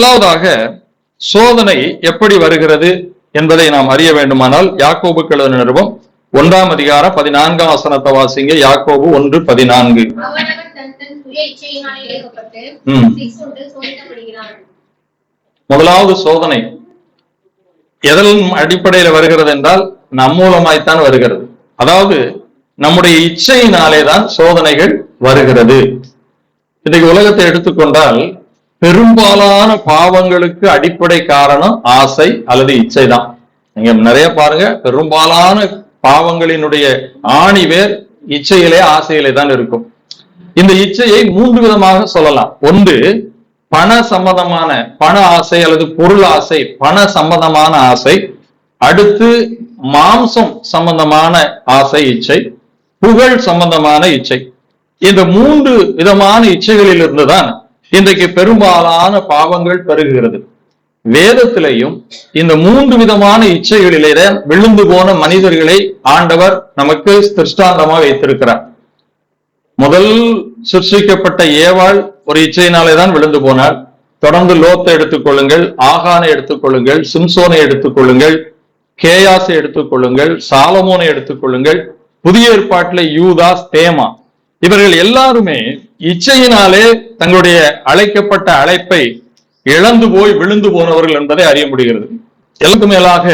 முதலாவதாக சோதனை எப்படி வருகிறது என்பதை நாம் அறிய வேண்டுமானால் யாக்கோபு கழுத நிறுவம் ஒன்றாம் அதிகாரம் பதினான்காம் வசனத்தை வாசிங்க. யாக்கோபு ஒன்று பதினான்கு. முதலாவது சோதனை. எதன் அடிப்படையில வருகிறது என்றால் நம் மூலமாய்த்தான் வருகிறது. அதாவது நம்முடைய இச்சையினாலே தான் சோதனைகள் வருகிறது. இன்றைக்கு உலகத்தை எடுத்துக்கொண்டால் பெரும்பாலான பாவங்களுக்கு அடிப்படை காரணம் ஆசை அல்லது இச்சை தான் நீங்க நிறைய பாருங்க. பெரும்பாலான பாவங்களினுடைய ஆணிவேர் இச்சையிலே ஆசையிலே தான் இருக்கும். இந்த இச்சையை மூன்று விதமாக சொல்லலாம். ஒன்று பண சம்பந்தமான பண ஆசை அல்லது பொருள் ஆசை பண சம்பந்தமான ஆசை. அடுத்து மாம்சம் சம்பந்தமான ஆசை இச்சை. புகழ் சம்பந்தமான இச்சை. இந்த மூன்று விதமான இச்சைகளில் இருந்துதான் இன்றைக்கு பெரும்பாலான பாவங்கள் பெருகுகிறது. வேதத்திலையும் இந்த மூன்று விதமான இச்சைகளிலே விழுந்து போன மனிதர்களை ஆண்டவர் நமக்கு திருஷ்டாந்தமாக வைத்திருக்கிறார். முதல் சிருஷிக்கப்பட்ட ஏவாள் ஒரு இச்சையினாலே தான் விழுந்து போனாள். தொடர்ந்து லோத்தை எடுத்துக்கொள்ளுங்கள் ஆகானை எடுத்துக்கொள்ளுங்கள் சிம்சோனை எடுத்துக்கொள்ளுங்கள் கேயாசை எடுத்துக்கொள்ளுங்கள் சாலமோனை எடுத்துக்கொள்ளுங்கள் புதிய ஏற்பாட்டில் யூதாஸ் தேமா. இவர்கள் எல்லாருமே இச்சையினாலே தங்களுடைய அழைக்கப்பட்ட அழைப்பை இழந்து போய் விழுந்து போனவர்கள் என்பதை அறிய முடிகிறது. எல்லாம் மேலாக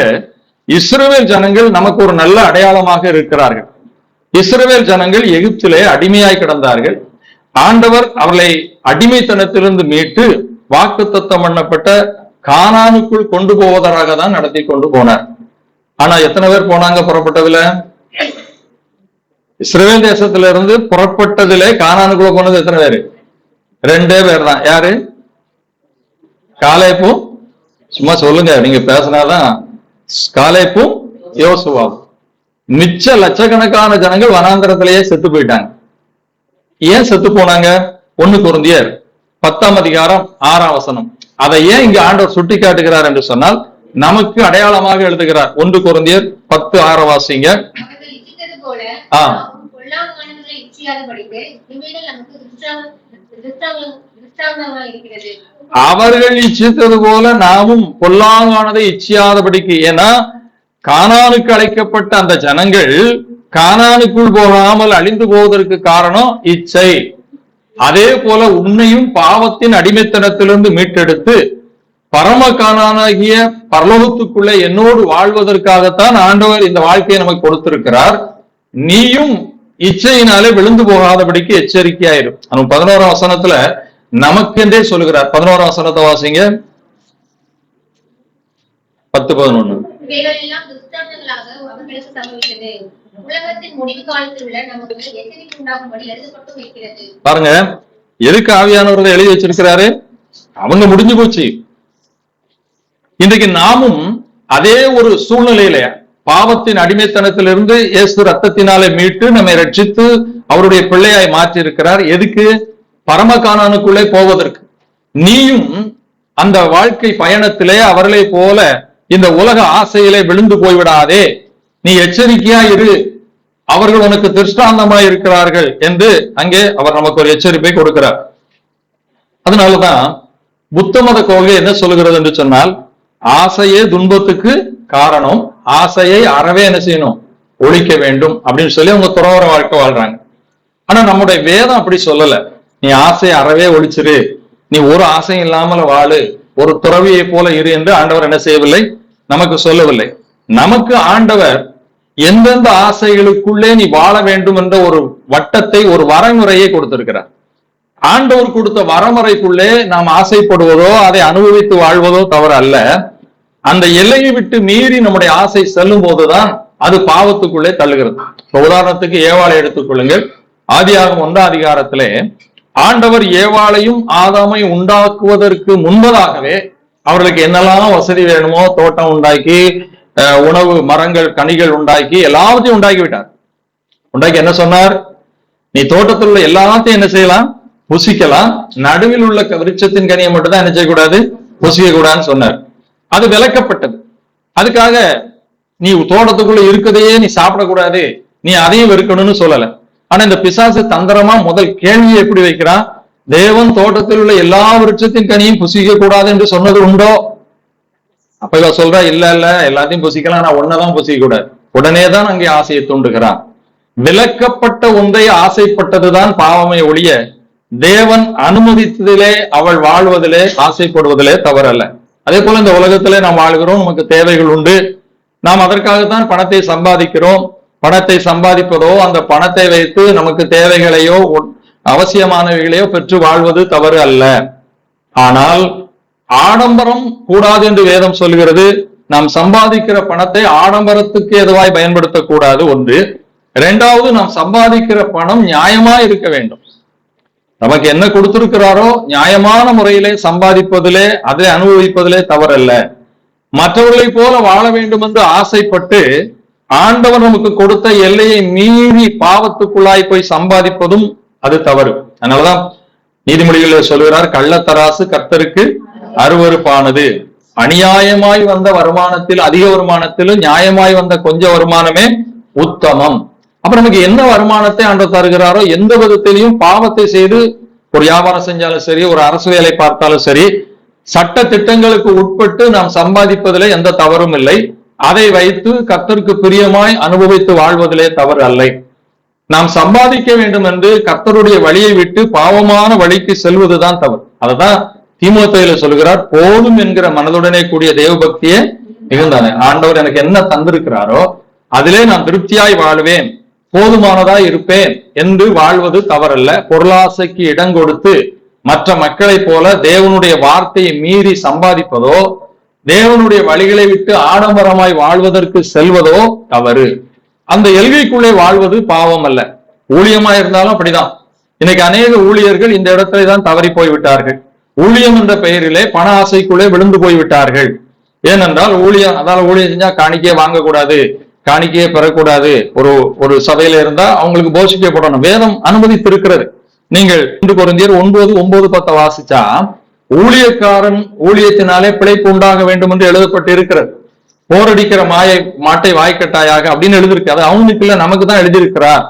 இஸ்ரேல் ஜனங்கள் நமக்கு ஒரு நல்ல அடையாளமாக இருக்கிறார்கள். இஸ்ரேல் ஜனங்கள் எகிப்திலே அடிமையாய் கிடந்தார்கள். ஆண்டவர் அவர்களை அடிமைத்தனத்திலிருந்து மீட்டு வாக்குத்தத்தம் பண்ணப்பட்ட கானானுக்குள் கொண்டு போவதற்காக தான் நடத்தி கொண்டு போனார். ஆனா எத்தனை பேர் போனாங்க புறப்பட்டதுல? இஸ்ரேல் தேசத்துல இருந்து புறப்பட்டதிலே காணானுக்குள்ள போனது எத்தனை பேரு? ரெண்டே பேர் தான் யாரு? காலேப்பும் சும்மா சொல்லுங்க. நீங்க பேசினாதான் காலேப்பும் யோசுவாவும் மிச்ச லட்சக்கணக்கான ஜனங்கள் வனாந்திரத்திலேயே செத்து போயிட்டாங்க. ஏன் செத்து போனாங்க? ஒண்ணு குருந்தியர் பத்தாம் அதிகாரம் ஆறாம் வசனம். அதை ஏன் இங்க ஆண்டவர் சுட்டி காட்டுகிறார் என்று சொன்னால் நமக்கு அடையாளமாக எழுதுகிறார். ஒன்று குருந்தியர் பத்து ஆறாம் வாசிங்க. ஆ. அவர்கள் இச்சித்தது போல நாமும் பொல்லாங்கானதை இச்சியாதபடிக்கு. ஏன்னா கானானுக்கு அழைக்கப்பட்ட அந்த ஜனங்கள் கானானுக்குள் போகாமல் அழிந்து போவதற்கு காரணம் இச்சை. அதே போல உன்னையும் பாவத்தின் அடிமைத்தனத்திலிருந்து மீட்டெடுத்து பரம காணானாகிய பரலோகத்துக்குள்ளே என்னோடு வாழ்வதற்காகத்தான் ஆண்டவர் இந்த வாழ்க்கையை நமக்கு கொடுத்திருக்கிறார். நீயும் இச்சையினாலே விழுந்து போகாதபடிக்கு எச்சரிக்கையாயிரும் அவன் பதினோராம் வசனத்துல நமக்கென்றே சொல்லுகிறார். பதினோராம் வசனத்தை வாசிங்க. பத்து பதினொன்னு. பாருங்க. எதுக்கு ஆவியானவர்கள் எழுதி வச்சிருக்கிறாரு? அவங்க முடிஞ்சு போச்சு. இன்றைக்கு நாமும் அதே ஒரு சூழ்நிலையில பாவத்தின் அடிமைத்தனத்திலிருந்து இயேசு ரத்தத்தினாலே மீட்டு நம்மை ரட்சித்து அவருடைய பிள்ளையாய் மாற்றி இருக்கிறார் எதுக்கு? பரமகானானுக்குள்ளே போவதற்கு. நீயும் அந்த வாழ்க்கை பயணத்திலே அவர்களை போல இந்த உலக ஆசையிலே விழுந்து போய்விடாதே. நீ எச்சரிக்கையா இரு. அவர்கள் உனக்கு திருஷ்டாந்தமாய் இருக்கிறார்கள் என்று அங்கே அவர் நமக்கு ஒரு எச்சரிப்பை கொடுக்கிறார். அதனாலதான் புத்த மத கொள்கை என்ன சொல்லுகிறது என்று சொன்னால் ஆசையே துன்பத்துக்கு காரணம் ஆசையை அறவே என்ன செய்யணும்? ஒழிக்க வேண்டும் அப்படின்னு சொல்லி அவங்க துறவர வாழ்க்கை வாழ்றாங்க. ஆனா நம்முடைய வேதம் அப்படி சொல்லல. நீ ஆசையை அறவே ஒழிச்சிரு. நீ ஒரு ஆசையும் இல்லாமல் வாழு. ஒரு துறவியை போல இரு என்று ஆண்டவர் என்ன செய்யவில்லை? நமக்கு சொல்லவில்லை. நமக்கு ஆண்டவர் எந்தெந்த ஆசைகளுக்குள்ளே நீ வாழ வேண்டும் என்ற ஒரு வட்டத்தை ஒரு வரமுறையை கொடுத்திருக்கிறார். ஆண்டவர் கொடுத்த வரமுறைக்குள்ளே நாம் ஆசைப்படுவதோ அதை அனுபவித்து வாழ்வதோ தவறு அல்ல அந்த எல்லையை விட்டு மீறி நம்முடைய ஆசை செல்லும் போதுதான் அது பாவத்துக்குள்ளே தள்ளுகிறது. உதாரணத்துக்கு ஏவாளை எடுத்துக்கொள்ளுங்கள் ஆதியாகம் ஒன்றாம் அதிகாரத்திலே ஆண்டவர் ஏவாளையும் ஆதாமையும் உண்டாக்குவதற்கு முன்பதாகவே அவர்களுக்கு என்னெல்லாம் வசதி வேணுமோ தோட்டம் உண்டாக்கி அஹ், உணவு மரங்கள் கனிகள் உண்டாக்கி எல்லாத்தையும் உண்டாக்கி விட்டார். உண்டாக்கி என்ன சொன்னார்? நீ தோட்டத்தில் உள்ள எல்லாத்தையும் என்ன செய்யலாம்? புசிக்கலாம். நடுவில் உள்ள க- விருட்சத்தின் கனியை மட்டும் தான் என்ன செய்யக்கூடாது? புசிக்க கூடாதுன்னு சொன்னார். அது விளக்கப்பட்டது. அதுக்காக நீ தோட்டத்துக்குள்ள இருக்கதையே நீ சாப்பிடக்கூடாது. நீ அதையும் வெறுக்கணும்னு சொல்லல. ஆனா இந்த பிசாசு தந்திரமா முதல் கேள்வியை எப்படி வைக்கிறான்? தேவன் தோட்டத்தில் உள்ள எல்லா விருட்சத்தின் கனியும் புசிக்க கூடாது என்று சொன்னது உண்டோ? அப்ப இவ சொல்றா இல்ல இல்ல எல்லாத்தையும் புசிக்கலாம். நான் ஒன்னதான் புசிக்க கூடாது உடனே தான் அங்கே ஆசையை தூண்டுகிறான் விளக்கப்பட்ட ஒன்றை ஆசைப்பட்டதுதான் பாவமே ஒழிய தேவன் அனுமதித்ததிலே அவள் வாழ்வதிலே ஆசைப்படுவதிலே தவறல்ல. அதே போல இந்த உலகத்துல நாம் வாழ்கிறோம் நமக்கு தேவைகள் உண்டு. நாம் அதற்காகத்தான் பணத்தை சம்பாதிக்கிறோம். பணத்தை சம்பாதிப்பதோ அந்த பணத்தை வைத்து நமக்கு தேவைகளையோ அவசியமானவைகளையோ பெற்று வாழ்வது தவறு அல்ல. ஆனால் ஆடம்பரம் கூடாது என்று வேதம் சொல்கிறது. நாம் சம்பாதிக்கிற பணத்தை ஆடம்பரத்துக்கு எதுவாய் பயன்படுத்தக்கூடாது. ஒன்று. இரண்டாவது நாம் சம்பாதிக்கிற பணம் நியாயமா இருக்க வேண்டும். நமக்கு என்ன கொடுத்திருக்கிறாரோ நியாயமான முறையிலே சம்பாதிப்பதிலே அதை அனுபவிப்பதிலே தவறல்ல. மற்றவர்களைப் போல வாழ வேண்டும் என்று ஆசைப்பட்டு ஆண்டவர் நமக்கு கொடுத்த எல்லையை மீறி பாவத்துக்குள்ளாய் போய் சம்பாதிப்பதும் அது தவறு. அதனாலதான் நீதிமொழிகளில் சொல்கிறார் கள்ளத்தராசு கர்த்தருக்கு அருவருப்பானது. அநியாயமாய் வந்த வருமானத்தில் அதிக வருமானத்திலும் நியாயமாய் வந்த கொஞ்ச வருமானமே உத்தமம். அப்ப நமக்கு என்ன வருமானத்தை ஆண்டவர் தருகிறாரோ எந்த விதத்திலையும் பாவத்தை செய்து ஒரு வியாபாரம் செஞ்சாலும் சரி ஒரு அரசு வேலை பார்த்தாலும் சரி சட்ட திட்டங்களுக்கு உட்பட்டு நாம் சம்பாதிப்பதில் எந்த தவறும் இல்லை. அதை வைத்து கர்த்தருக்கு பிரியமாய் அனுபவித்து வாழ்வதிலே தவறு அல்லை. நாம் சம்பாதிக்க வேண்டும் என்று கர்த்தருடைய வழியை விட்டு பாவமான வழிக்கு செல்வதுதான் தவறு. அததான் தீமோத்தேயில சொல்கிறார் போதும் என்கிற மனதுடனே கூடிய தேவபக்தியே மிகுந்தானே ஆண்டவர் எனக்கு என்ன தந்திருக்கிறாரோ அதிலே நான் திருப்தியாய் வாழ்வேன். போதுமானதா இருப்பேன் என்று வாழ்வது தவறல்ல. பொருளாசைக்கு இடம் கொடுத்து மற்ற மக்களைப் போல தேவனுடைய வார்த்தையை மீறி சம்பாதிப்பதோ தேவனுடைய வழிகளை விட்டு ஆடம்பரமாய் வாழ்வதற்கு செல்வதோ தவறு. அந்த எல்கைக்குள்ளே வாழ்வது பாவம் அல்ல. ஊழியமா இருந்தாலும் அப்படிதான். இன்னைக்கு அநேக ஊழியர்கள் இந்த இடத்துல தான் தவறி போய் விட்டார்கள் ஊழியம் என்ற பெயரிலே பண ஆசைக்குள்ளே விழுந்து போய்விட்டார்கள். ஏனென்றால் ஊழியம் அதாவது ஊழியம் செஞ்சா காணிக்கே வாங்கக்கூடாது. காணிக்கையே பெறக்கூடாது. ஒரு ஒரு சபையில இருந்தா அவங்களுக்கு போஷிக்கப்படணும் வேதம் அனுமதித்திருக்கிறது. நீங்கள் இன்று குறைந்தியர் ஒன்பது ஒன்பது பத்தை வாசிச்சா ஊழியக்காரன் ஊழியத்தினாலே பிழைப்பு உண்டாக வேண்டும் என்று எழுதப்பட்டு இருக்கிறது போரடிக்கிற மாயை மாட்டை வாய்க்கட்டாயாக அப்படின்னு எழுதியிருக்கு. அது அவனுக்கு இல்ல நமக்கு தான் எழுதியிருக்கிறார்.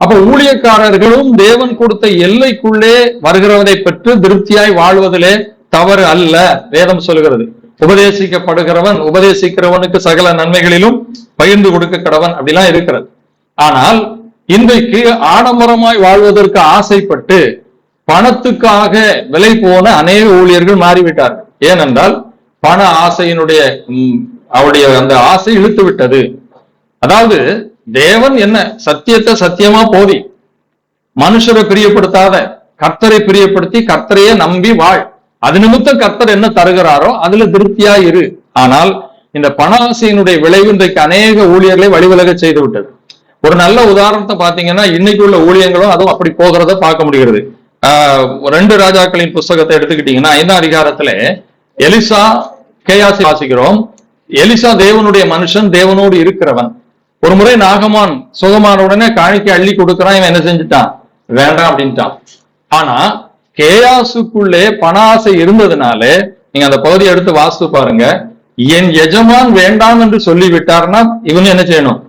அப்ப ஊழியக்காரர்களும் தேவன் கொடுத்த எல்லைக்குள்ளே வருகிறவதை பெற்று திருப்தியாய் வாழ்வதிலே தவறு அல்ல வேதம் சொல்கிறது உபதேசிக்கப்படுகிறவன் உபதேசிக்கிறவனுக்கு சகல நன்மைகளிலும் பகிர்ந்து கொடுக்க கடவன் அப்படிலாம் இருக்கிறது. ஆனால் இன்றைக்கு ஆடம்பரமாய் வாழ்வதற்கு ஆசைப்பட்டு பணத்துக்காக விலை போன அநேக ஊழியர்கள் மாறிவிட்டார்கள். ஏனென்றால் பண ஆசையினுடைய அவருடைய அந்த ஆசை இழுத்து விட்டது அதாவது தேவன் என்ன சத்தியத்தை சத்தியமா போதி மனுஷரை பிரியப்படுத்தாத கர்த்தரை பிரியப்படுத்தி கர்த்தரையே நம்பி வாழ் அது நிமித்தம் கர்த்தர் என்ன தருகிறாரோ அதுல திருப்தியா இரு. ஆனால் இந்த பண ஆசையினுடைய விளைவு இன்றைக்கு அநேக ஊழியர்களை வழிவிலக செய்து விட்டது. ஒரு நல்ல உதாரணத்தை பாத்தீங்கன்னா இன்னைக்கு உள்ள ஊழியங்களும் அதுவும் அப்படி போகிறத பார்க்க முடிகிறது. ஆஹ் ரெண்டு ராஜாக்களின் புஸ்தகத்தை எடுத்துக்கிட்டீங்கன்னா ஐந்தாம் அதிகாரத்துல எலிசா கேயாசி வாசிக்கிறோம். எலிசா தேவனுடைய மனுஷன் தேவனோடு இருக்கிறவன். ஒரு முறை நாகமான் சுகமான உடனே காணிக்கை அள்ளி கொடுக்கறான் இவன் என்ன செஞ்சுட்டான்? வேண்டாம் அப்படின்ட்டான். ஆனா கேயாசுக்குள்ளே பண ஆசை இருந்ததுனாலே நீங்க அந்த பகுதியை எடுத்து வாசித்து பாருங்க. என் எஜமான் வேண்டாம் என்று சொல்லி இவங்க என்ன செய்யணும்?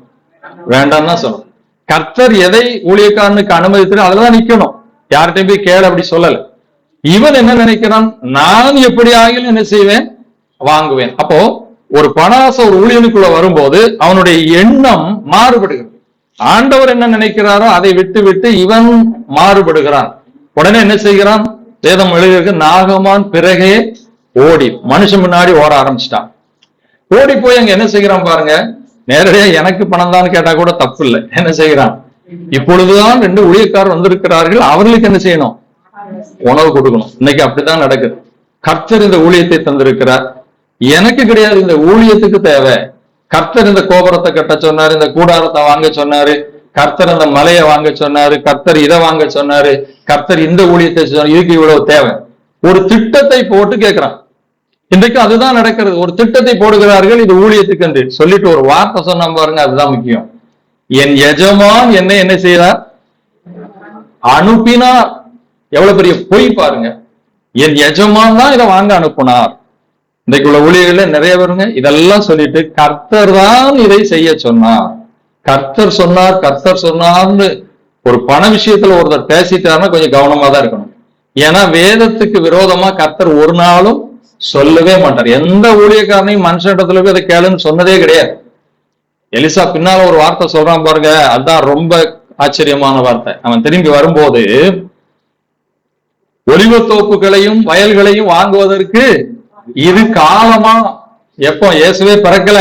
வேண்டாம் தான் சொல்லணும். கர்த்தர் எதை ஊழியக்காரனுக்கு அனுமதித்து அதுலதான் நிக்கணும். யார்கிட்டையும் போய் கேள் அப்படி சொல்லல. இவன் என்ன நினைக்கிறான்? நான் எப்படி ஆகிலும் என்ன செய்வேன்? வாங்குவேன். அப்போ ஒரு பணாசை ஒரு ஊழியனுக்குள்ள வரும்போது அவனுடைய எண்ணம் மாறுபடுகிறது. ஆண்டவர் என்ன நினைக்கிறாரோ அதை விட்டு விட்டு இவன் மாறுபடுகிறான். உடனே என்ன செய்கிறான்? வேதம் எழுதியிருக்கு நாகமான் பிறகே ஓடி மனுஷன் முன்னாடி ஓட ஆரம்பிச்சிட்டான். ஓடி போய் அங்க என்ன செய்கிறான் பாருங்க நேரடியா எனக்கு பணம் தான் கேட்டா கூட தப்பு இல்லை என்ன செய்கிறான்? இப்பொழுதுதான் ரெண்டு ஊழியக்காரர் வந்திருக்கிறார்கள் அவர்களுக்கு என்ன செய்யணும்? உணவு கொடுக்கணும். இன்னைக்கு அப்படித்தான் நடக்குது. கர்த்தர் இந்த ஊழியத்தை தந்திருக்கிறார். எனக்கு கிடையாது இந்த ஊழியத்துக்கு தேவை. கர்த்தர் இந்த கோபுரத்தை கட்ட சொன்னாரு இந்த கூடாரத்தை வாங்க சொன்னாரு. கர்த்தர் அந்த மலையை வாங்க சொன்னாரு கர்த்தர் இதை வாங்க சொன்னாரு கர்த்தர் இந்த ஊழியத்தை சொன்னாரு. இதுக்கு இவ்வளவு தேவை. ஒரு திட்டத்தை போட்டு கேட்கிறான். இன்றைக்கு அதுதான் நடக்கிறது. ஒரு திட்டத்தை போடுகிறார்கள் இது ஊழியத்துக்கு என்று. சொல்லிட்டு ஒரு வார்த்தை சொன்னா பாருங்க அதுதான் முக்கியம். என் எஜமான் என்ன என்ன செய்தார்? அனுப்பினார். எவ்வளவு பெரிய பொய் பாருங்க. என் எஜமான் தான் இதை வாங்க அனுப்புனார். இன்றைக்கு உள்ள ஊழியர்கள நிறைய பேருங்க இதெல்லாம் சொல்லிட்டு கர்த்தர் தான் இதை செய்ய சொன்னார். கர்த்தர் சொன்னார் கர்த்தர் சொன்னார்னு ஒரு பண விஷயத்துல ஒருத்தர் பேசிட்டாருன்னா கொஞ்சம் கவனமா தான் இருக்கணும். ஏன்னா வேதத்துக்கு விரோதமா கர்த்தர் ஒரு நாளும் சொல்லவே மாட்டார். எந்த ஊழியக்காரனையும் மனுஷனிடத்துல போய் அதை கேளுன்னு சொன்னதே கிடையாது. எலிசா பின்னால ஒரு வார்த்தை சொல்றான் பாருங்க. அதுதான் ரொம்ப ஆச்சரியமான வார்த்தை. அவன் திரும்பி வரும்போது ஒலிவத்தோப்புகளையும் வயல்களையும் வாங்குவதற்கு இது காலமா எப்போ இயேசுவே பிறக்கல?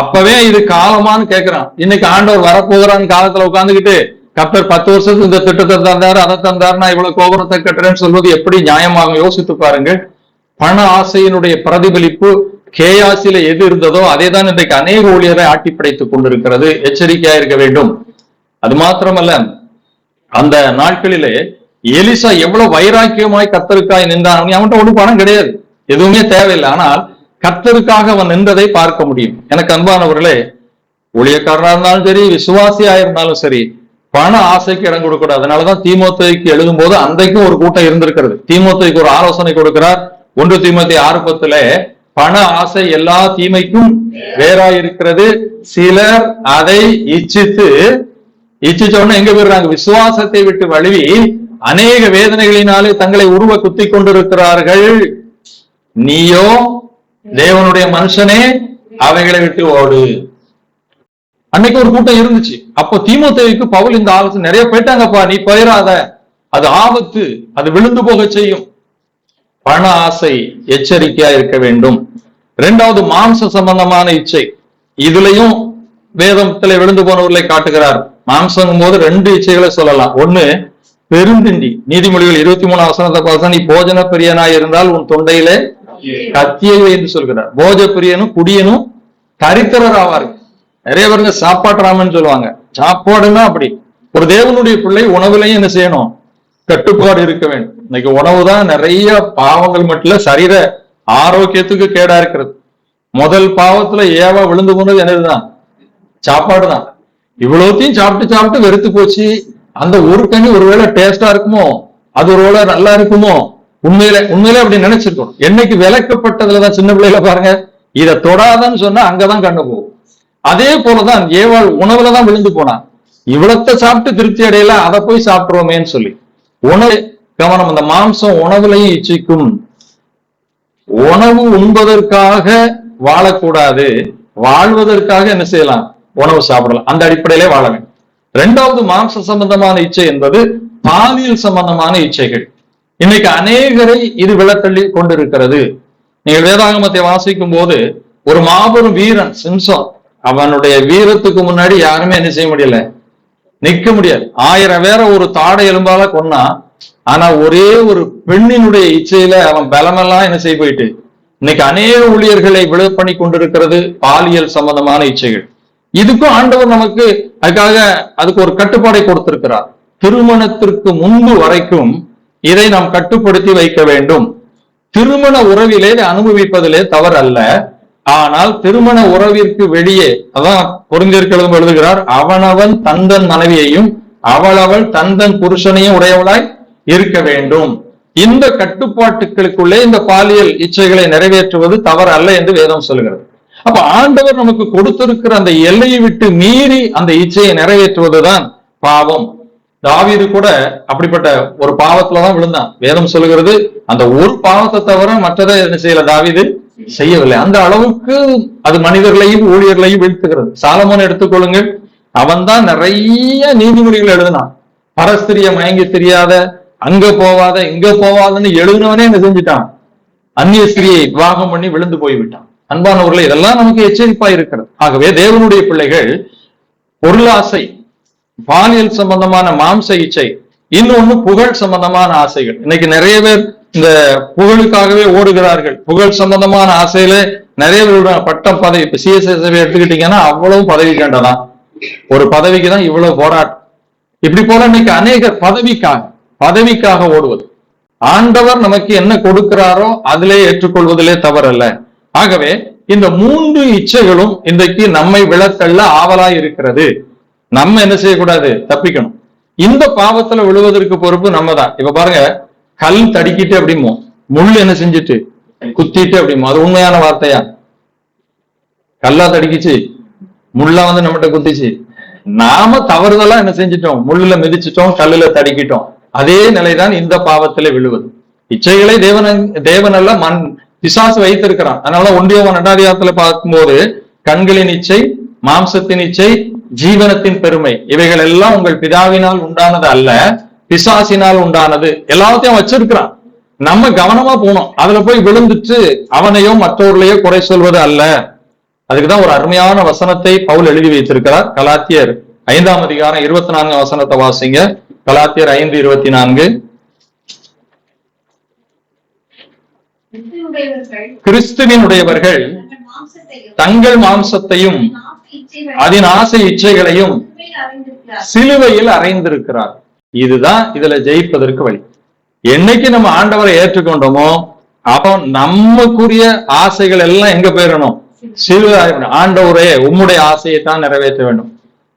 அப்பவே இது காலமான்னு கேட்கிறான் இன்னைக்கு ஆண்டவர் வரப்போகிறான்னு காலத்துல உட்காந்துக்கிட்டு கர்த்தர் பத்து வருஷத்துக்கு இந்த திட்டத்தை தந்தாரு அதை தந்தாரு நான் இவ்வளவு கோபுரத்தை கட்டுறேன்னு சொல்வது எப்படி நியாயமாக யோசித்து பாருங்க. பண ஆசையினுடைய பிரதிபலிப்பு கேயாசில எது இருந்ததோ அதே தான் இன்றைக்கு அநேக ஊழியரை ஆட்டி படைத்துக் கொண்டிருக்கிறது. எச்சரிக்கையா இருக்க வேண்டும். அது மாத்திரமல்ல அந்த நாட்களிலே எலிசா எவ்வளவு வைராக்கியமாய் கத்தருக்காய் நின்றான். அவன்கிட்ட ஒன்றும் பணம் கிடையாது. எதுவுமே தேவையில்லை. ஆனால் கர்த்தருக்காக அவன் நின்றதை பார்க்க முடியும். எனக்கு அன்பானவர்களே ஊழியக்காரனா இருந்தாலும் சரி விசுவாசியா இருந்தாலும் சரி பண ஆசைக்கு இடம் கொடுக்கூடாது அதனாலதான் தீமோத்தைக்கு எழுதும் போது அன்றைக்கும் ஒரு கூட்டம் இருந்திருக்கிறது. தீமோத்தைக்கு ஒரு ஆலோசனை கொடுக்கிறார். ஒன்று தீமோத்தேயு ஆறு பத்துல பண ஆசை எல்லா தீமைக்கும் வேறா இருக்கிறது சிலர் அதை இச்சித்து இச்சிச்ச உடனே எங்க போயிடுறாங்க? விசுவாசத்தை விட்டு வழுவி அநேக வேதனைகளினாலே தங்களை உருவ குத்தி கொண்டிருக்கிறார்கள். நீயோ தேவனுடைய மனுஷனே அவைகளை விட்டு ஓடு. அன்னைக்கு ஒரு கூட்டம் இருந்துச்சு. அப்போ தீமோத்தேயுக்கு பவுல் இந்த ஆபத்து நிறைய போயிட்டாங்கப்பா நீ போயிடாத அது ஆபத்து அது விழுந்து போக செய்யும். பண ஆசை எச்சரிக்கையா இருக்க வேண்டும். இரண்டாவது மாம்ச சம்பந்தமான இச்சை. இதுலயும் வேதத்துல விழுந்து போனவர்களை காட்டுகிறார். மாம்சங்கும் போது ரெண்டு இச்சைகளை சொல்லலாம். ஒண்ணு பெருந்திண்டி. நீதிமொழிகள் இருபத்தி மூணு அவசரத்தை பார்த்தா நீ போஜன பிரியனாய் இருந்தால் உன் தொண்டையிலே கத்தியை என்று சொல்கிறார். போஜ பிரியனும் குடியனும் தரித்திரர் ஆவார்கள் நிறைய பேருங்க சாப்பாட்டுறாமன்னு சொல்லுவாங்க. சாப்பாடுன்னா அப்படி. ஒரு தேவனுடைய பிள்ளை உணவுலையும் என்ன செய்யணும்? கட்டுப்பாடு இருக்க வேண்டும். இன்னைக்கு உணவு தான் நிறைய பாவங்கள் மட்டும் இல்ல சரீர ஆரோக்கியத்துக்கு கேடா இருக்கிறது. முதல் பாவத்துல ஏவா விழுந்து போனது என்னதுதான்? சாப்பாடு தான். இவ்வளவுத்தையும் சாப்பிட்டு சாப்பிட்டு வெறுத்து போச்சு. அந்த ஒரு கனி ஒருவேளை டேஸ்டா இருக்குமோ? அது ஒருவேளை நல்லா இருக்குமோ? உண்மையில உண்மையில அப்படி நினைச்சிருக்கோம் என்னைக்கு விளக்கப்பட்டதுலதான் சின்ன பிள்ளையில பாருங்க இதை தொடாதன்னு சொன்னா அங்கதான் கண்ணு போகும். அதே போலதான் ஏவாள் உணவுல தான் விழுந்து போனான் இவ்வளத்த சாப்பிட்டு திருப்தி அடையல அதை போய் சாப்பிடுறோமேன்னு சொல்லி. உணவு கவனம் அந்த மாம்சம் உணவுலையும் இச்சிக்கும். உணவு உண்பதற்காக வாழக்கூடாது வாழ்வதற்காக என்ன செய்யலாம்? உணவு சாப்பிடலாம். அந்த அடிப்படையிலே வாழ வேண்டும். இரண்டாவது மாம்ச சம்பந்தமான இச்சை என்பது பாலியல் சம்பந்தமான இச்சைகள். இன்னைக்கு அநேகரை இது விளத்தள்ளி கொண்டிருக்கிறது. நீங்கள் வேதாகமத்தை வாசிக்கும் போது ஒரு மாபெரும் வீரன் சிம்சன் அவனுடைய வீரத்துக்கு முன்னாடி யாருமே என்ன செய்ய முடியல? நிக்க முடியாது. ஆயிரம் பேரை ஒரு தாடை எலும்பால கொன்னா ஆனா ஒரே ஒரு பெண்ணினுடைய இச்சையில அவன் பலமெல்லாம் என்ன செய்ய போயிட்டு இன்னைக்கு அநேக ஊழியர்களை விழப்பணி பண்ணி கொண்டிருக்கிறது பாலியல் சம்பந்தமான இச்சைகள். இதுக்கும் ஆண்டவர் நமக்கு அதுக்காக அதுக்கு ஒரு கட்டுப்பாடை கொடுத்திருக்கிறார். திருமணத்திற்கு முன்பு வரைக்கும் இதை நாம் கட்டுப்படுத்தி வைக்க வேண்டும். திருமண உறவிலே அனுபவிப்பதிலே தவறு அல்ல ஆனால் திருமண உறவிற்கு வெளியே அதான் பொருந்திருக்கிறது எழுதுகிறார் அவனவன் தந்தன் மனைவியையும் அவளவள் தந்தன் புருஷனையும் உடையவளாய் இருக்க வேண்டும். இந்த கட்டுப்பாட்டுகளுக்குள்ளே இந்த பாலியல் இச்சைகளை நிறைவேற்றுவது தவறு அல்ல என்று வேதம் சொல்கிறது. அப்ப ஆண்டவர் நமக்கு கொடுத்திருக்கிற அந்த எல்லையை விட்டு மீறி அந்த இச்சையை நிறைவேற்றுவதுதான் பாவம். தாவீது கூட அப்படிப்பட்ட ஒரு பாவத்துலதான் விழுந்தான். வேதம் சொல்லுகிறது அந்த ஒரு பாவத்தை தவிர மற்றதை என்ன செய்யல தாவீது? செய்யவில்லை. அந்த அளவுக்கு அது மனிதர்களையும் ஊழியர்களையும் வீழ்த்துகிறது. சாலமோன் எடுத்துக்கொள்ளுங்கள் அவன் தான் நிறைய நீதிமொழிகள் எழுதினான். பரஸ்திரிய மயங்கி தெரியாத அங்க போவாத இங்க போவாதன்னு எழுதினவனே என்ன செஞ்சுட்டான்? அந்நிய ஸ்திரியை விவாகம் பண்ணி விழுந்து போய்விட்டான். அன்பானவர்களே இதெல்லாம் நமக்கு எச்சரிப்பா இருக்கிறது. ஆகவே தேவனுடைய பிள்ளைகள் பொருளாசை பாலியல் சம்பந்தமான மாம்ச இச்சை இன்னொன்னு புகழ் சம்பந்தமான ஆசைகள். இன்னைக்கு நிறைய பேர் இந்த புகழுக்காகவே ஓடுகிறார்கள். புகழ் சம்பந்தமான ஆசையில நிறைய பேருடைய பட்டம் பதவி இப்ப சிஎஸ்எஸ் எடுத்துக்கிட்டீங்கன்னா அவ்வளவு பதவி கேண்டதான் ஒரு பதவிக்கு தான் இவ்வளவு போராட்டம் இப்படி போல இன்னைக்கு அநேக பதவிக்காக பதவிக்காக ஓடுவது. ஆண்டவர் நமக்கு என்ன கொடுக்கிறாரோ அதிலே ஏற்றுக்கொள்வதிலே தவறல்ல. ஆகவே இந்த மூன்று இச்சைகளும் இன்றைக்கு நம்மை விளக்கல்ல ஆவலாய் இருக்கிறது. நம்ம என்ன செய்யக்கூடாது? தப்பிக்கணும். இந்த பாவத்துல விழுவதற்கு பொறுப்பு நம்ம தான் இப்ப பாருங்க கல் தடிக்கிட்டு அப்படிமோ முள் என்ன செஞ்சுட்டு குத்திட்டு அப்படிமோ அது உண்மையான வார்த்தையா? கல்லா தடிக்கிச்சு முள்ளா வந்து நம்மகிட்ட குத்திச்சு. நாம தவறுதலா என்ன செஞ்சிட்டோம்? முள்ளுல மிதிச்சிட்டோம் கல்லுல தடிக்கிட்டோம். அதே நிலைதான் இந்த பாவத்துல விழுவது. இச்சைகளை தேவன் தேவனல்ல மண் பிசாசு வைத்திருக்கிறான். அதனால ஒன்றியவன் ரெண்டாதிகாரத்துல பார்க்கும்போது கண்களின் இச்சை மாம்சத்தின் இச்சை ஜீவனத்தின் பெருமை. இவைகள் எல்லாம் உங்கள் பிதாவினால் உண்டானது அல்ல பிசாசினால் உண்டானது. எல்லாத்தையும் வச்சிருக்கிறான். நம்ம கவனமா போனோம் அதுல போய் விழுந்துட்டு அவனையோ மற்றவர்களையோ குறை சொல்வது அல்ல. அதுக்குதான் ஒரு அருமையான வசனத்தை பவுல் எழுதி வைத்திருக்கிறார். கலாத்தியர் ஐந்தாம் அதிகாரம் இருபத்தி நான்கு வசனத்தை வாசிங்க. கலாத்தியர் ஐந்து இருபத்தி நான்கு கிறிஸ்துவுடையவர்கள் கிறிஸ்துவினுடையவர்கள் தங்கள் மாம்சத்தையும் அதன் ஆசை இச்சைகளையும் சிலுவையில் அறைந்திருக்கிறார். இதுதான் இதுல ஜெயிப்பதற்கு வழி. என்னைக்கு நம்ம ஆண்டவரை ஏற்றுக்கொண்டோமோ அப்போ நமக்குரிய ஆசைகள் எல்லாம் எங்க போயிடணும் சிலுவை ஆண்டவரே உம்முடைய ஆசையை தான் நிறைவேற்ற வேண்டும்.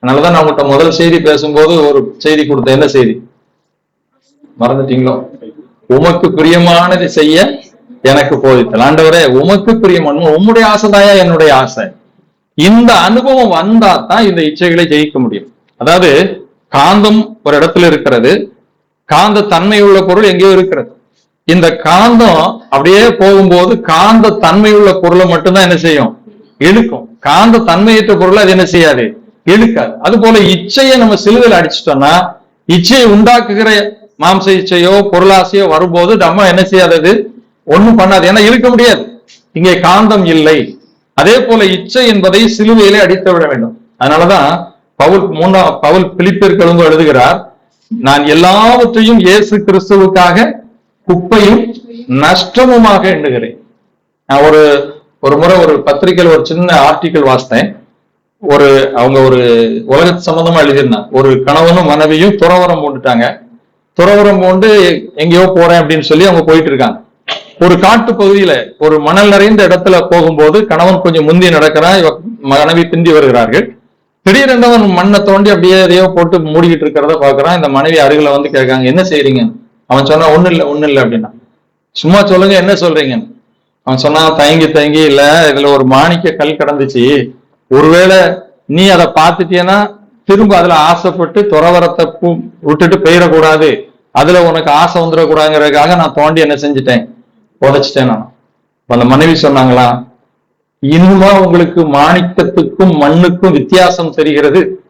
அதனாலதான் நான் உங்கள்கிட்ட முதல் செய்தி பேசும்போது ஒரு செய்தி கொடுத்த என்ன செய்தி? மறந்துட்டீங்களோ? உமக்கு பிரியமானதை செய்ய எனக்கு போதித்தல். ஆண்டவரே உமக்கு பிரியமான உம்முடைய ஆசைதாயா என்னுடைய ஆசை. இந்த அனுபவம் வந்தா தான் இந்த இச்சைகளை ஜெயிக்க முடியும். அதாவது காந்தம் ஒரு இடத்துல இருக்கிறது. காந்த தன்மையுள்ள பொருள் எங்கேயோ இருக்கிறது. இந்த காந்தம் அப்படியே போகும்போது காந்த தன்மையுள்ள பொருளை மட்டும்தான் என்ன செய்யும்? இழுக்கும். காந்த தன்மையற்ற பொருளை அது என்ன செய்யாது? இழுக்காது. அது போல இச்சையை நம்ம சிலுவையில் அடிச்சிட்டோம்னா இச்சையை உண்டாக்குகிற மாம்ச இச்சையோ பொருளாசையோ வரும்போது நம்ம என்ன செய்யாதது ஒண்ணும் பண்ணாது. ஏன்னா இழுக்க முடியாது. இங்கே காந்தம் இல்லை. அதே போல இச்சை என்பதை சிலுவையிலே அடித்து விட வேண்டும். அதனாலதான் பவுல் மூணா பவுல் பிலிப்பிற்கு எழுதுகிறார் நான் எல்லாவற்றையும் இயேசு கிறிஸ்துவுக்காக குப்பையும் நஷ்டமுமாக எண்ணுகிறேன். நான் ஒரு ஒரு முறை ஒரு பத்திரிக்கையில் ஒரு சின்ன ஆர்டிக்கல் வாசித்தேன். ஒரு அவங்க ஒரு உலக சம்பந்தமா எழுதியிருந்தாங்க. ஒரு கணவனும் மனைவியும் துறவரம் போட்டுட்டாங்க துறவரம் போண்டு எங்கேயோ போறேன் அப்படின்னு சொல்லி அவங்க போயிட்டு இருக்காங்க. ஒரு காட்டு பகுதியில ஒரு மணல் நிறைந்த இடத்துல போகும்போது கணவன் கொஞ்சம் முந்தி நடக்கிறான் இவ மனைவி பிந்தி வருகிறார்கள். திடீரென்று அவன் மண்ணை தோண்டி அப்படியே எதையோ போட்டு மூடிக்கிட்டு இருக்கிறத பாக்குறான் இந்த மனைவி அருகில வந்து கேட்காங்க என்ன செய்யறீங்க அவன் சொன்னா ஒண்ணு இல்லை ஒண்ணு இல்லை அப்படின்னா. சும்மா சொல்லுங்க என்ன சொல்றீங்க? அவன் சொன்னா தயங்கி தயங்கி இல்ல இதுல ஒரு மாணிக்க கல் கிடந்துச்சு. ஒருவேளை நீ அதை பார்த்துட்டேன்னா திரும்ப அதுல ஆசைப்பட்டு துறவரத்தை பூ- விட்டுட்டு போயிடக்கூடாது. அதுல உனக்கு ஆசை வந்துடக்கூடாதுங்கிறதுக்காக நான் தோண்டி என்ன செஞ்சுட்டேன்? புதைச்சிட்டேன் நான். அந்த மனைவி சொன்னாங்களா இன்னுமா உங்களுக்கு மாணிக்கத்துக்கும் மண்ணுக்கும் வித்தியாசம் தெரிகிறது.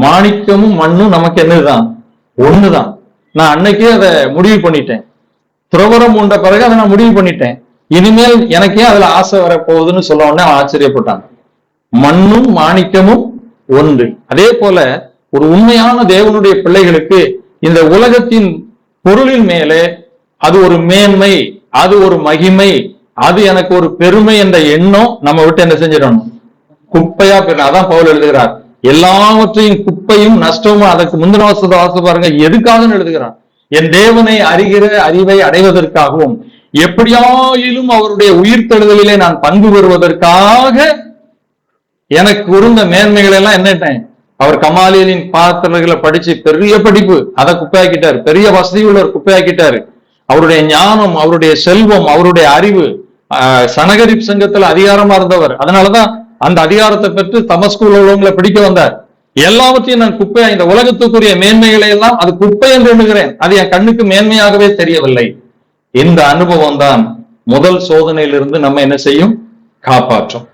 மாணிக்கமும் மண்ணும் நமக்கு என்னதுதான்? ஒண்ணுதான். நான் அன்னைக்கே அதை முடிவு பண்ணிட்டேன். துறவரம் உண்ட பிறகு அதை நான் முடிவு பண்ணிட்டேன். இனிமேல் எனக்கே அதுல ஆசை வரப்போகுதுன்னு சொல்ல உடனே ஆச்சரியப்பட்டாங்க ஆச்சரியப்பட்டான். மண்ணும் மாணிக்கமும் ஒன்று. அதே போல ஒரு உண்மையான தேவனுடைய பிள்ளைகளுக்கு இந்த உலகத்தின் பொருளின் மேலே அது ஒரு மேன்மை. அது ஒரு மகிமை அது எனக்கு ஒரு பெருமை என்ற எண்ணம் நம்ம விட்டு என்ன செஞ்சிடணும்? குப்பையா போயிடணும் அதான் பவுல் எழுதுகிறார். எல்லாவற்றையும் குப்பையும் நஷ்டமும் அதற்கு முந்தின வசத வாச பாருங்க. எதுக்காக எழுதுகிறார்? என் தேவனை அறிகிற அறிவை அடைவதற்காகவும் எப்படியாயிலும் அவருடைய உயிர்த்தெழுதலிலே நான் பங்கு பெறுவதற்காக எனக்கு இருந்த மேன்மைகள் எல்லாம் என்னட்டேன் அவர் கமாலியலின் பாத்திரங்களை படிச்சு பெரிய படிப்பு. அதை குப்பையாக்கிட்டாரு. பெரிய வசதி உள்ளவர் குப்பையாக்கிட்டாரு. அவருடைய ஞானம் அவருடைய செல்வம் அவருடைய அறிவு சனகரிப் சங்கத்துல அதிகாரமா இருந்தவர். அதனாலதான் அந்த அதிகாரத்தை பெற்று தமஸ்கூல் உள்ளவங்களை பிடிக்க வந்தார். எல்லாவற்றையும் நான் குப்பையா இந்த உலகத்துக்குரிய மேன்மைகளை எல்லாம் அது குப்பை என்று எண்ணுகிறேன். அது என் கண்ணுக்கு மேன்மையாகவே தெரியவில்லை. இந்த அனுபவம் தான் முதல் சோதனையிலிருந்து நம்ம என்ன செய்யும்? காப்பாற்றும்.